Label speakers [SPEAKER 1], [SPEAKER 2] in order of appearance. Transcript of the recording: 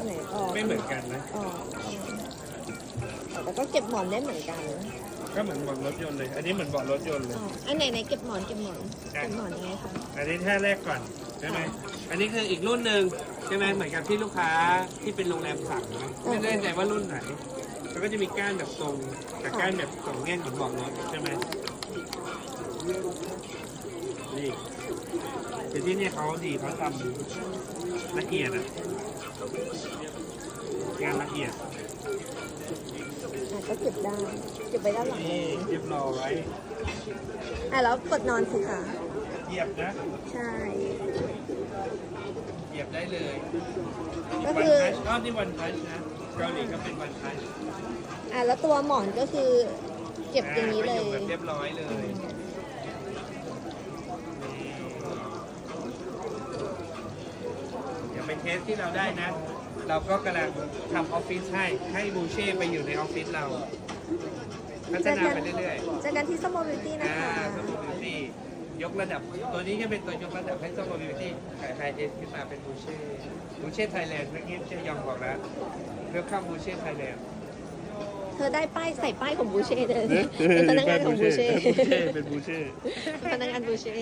[SPEAKER 1] อันไหนออก
[SPEAKER 2] ไม่เหมือนกันนะ
[SPEAKER 1] ออกแต่ก็เก็บหมอนได้เหมือนกัน
[SPEAKER 2] ก็เหมือนเบาะรถยนต์เลย อันนี้เหมือนเบาะรถยนต์เลย
[SPEAKER 1] อ๋ออันไหนไหนเก็บหมอนเก็บหมอน
[SPEAKER 2] อะ
[SPEAKER 1] เก็บหมอนยังไงคะ
[SPEAKER 2] อันนี้แท่แรกก่อนใช่ไหม อันนี้คืออีกรุ่นหนึ่งใช่ไหมเหมือนกับที่ลูกค้าที่เป็นโรงแรมสั่งนะไม่แน่ใจว่ารุ่นไหน มันก็จะมีก้านแบบตรงกับก้านแบบสองแง่งเหมือนเบาะรถใช่ไหม นี่แต่ที่เนี่ยเขาดีเขาทำละเอียดอะงานละเอียด
[SPEAKER 1] อะก็เก็บได้เก็บไว้ด้านหลังเล
[SPEAKER 2] นี่
[SPEAKER 1] ย
[SPEAKER 2] เรียบร้อย
[SPEAKER 1] อะแล้วกดนอนสิคะ
[SPEAKER 2] เหยียบนะ
[SPEAKER 1] ใช่
[SPEAKER 2] เหยียบได้เลย
[SPEAKER 1] ก็
[SPEAKER 2] วัน
[SPEAKER 1] คือ
[SPEAKER 2] ทัชอ้อนี่วันทัชนะเกาหลีก็เป็นวันทัช
[SPEAKER 1] อะแล้วตัวหมอนก็คือเก็บอย่างนี้เลย
[SPEAKER 2] อ่าก็แบบเรียบร้อยเลย เดี๋ยวไปเทสที่เราได้นะ เราก็กำลังทำออฟฟิศให้ให้บูเช่ไปอยู่ในออฟฟิศเราพัฒนาไปเรื่อย
[SPEAKER 1] เจอกันที่สมอลบิวตี้
[SPEAKER 2] ๆ
[SPEAKER 1] นะ
[SPEAKER 2] อ่า
[SPEAKER 1] คะ
[SPEAKER 2] สมูบิวตี้ยกระดับ ตัวนี้จะเป็นตัวยกระดับให้สมูบิวตี้ขายไฮเอ็นขึ้นมาเป็นบูเช่บูเช่ไทยแลนด์เมื่อกี้เจยองบอกแล้วเลือกข้ามบูเช่ไทยแลนด์
[SPEAKER 1] เธอได้ป้ายใส่ป้ายของบูเช่เลยเป็นพนักงานของบูเช่
[SPEAKER 2] เป็นบูเช่
[SPEAKER 1] พนักงานบูเช่
[SPEAKER 2] เ